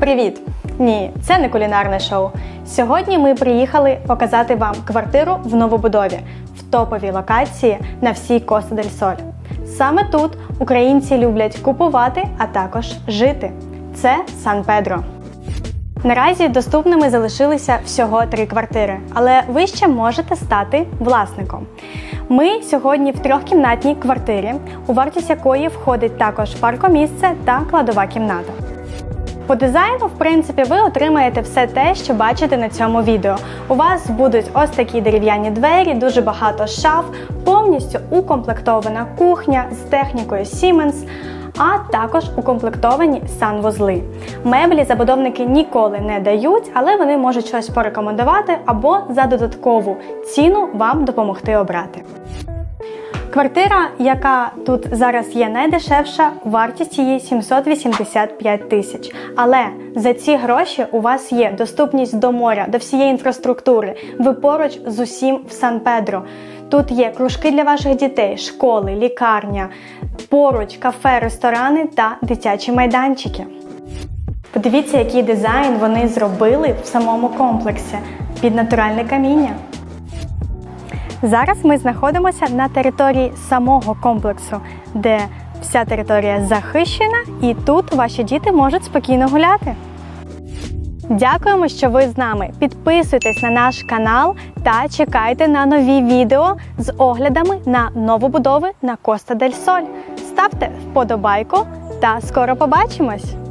Привіт! Ні, це не кулінарне шоу. Сьогодні ми приїхали показати вам квартиру в новобудові в топовій локації на всій Коста дель Соль. Саме тут українці люблять купувати, а також жити. Це Сан Педро. Наразі доступними залишилися всього три квартири, але ви ще можете стати власником. Ми сьогодні в трьохкімнатній квартирі, у вартість якої входить також паркомісце та кладова кімната. По дизайну, в принципі, ви отримаєте все те, що бачите на цьому відео. У вас будуть ось такі дерев'яні двері, дуже багато шаф, повністю укомплектована кухня з технікою Siemens, а також укомплектовані санвузли. Меблі забудовники ніколи не дають, але вони можуть щось порекомендувати або за додаткову ціну вам допомогти обрати. Квартира, яка тут зараз є найдешевша, вартість її 785 тисяч. Але за ці гроші у вас є доступність до моря, до всієї інфраструктури. Ви поруч з усім в Сан-Педро. Тут є кружки для ваших дітей, школи, лікарня, поруч кафе, ресторани та дитячі майданчики. Подивіться, який дизайн вони зробили в самому комплексі під натуральне каміння. Зараз ми знаходимося на території самого комплексу, де вся територія захищена, і тут ваші діти можуть спокійно гуляти. Дякуємо, що ви з нами. Підписуйтесь на наш канал та чекайте на нові відео з оглядами на новобудови на Коста дель Соль. Ставте вподобайку та скоро побачимось!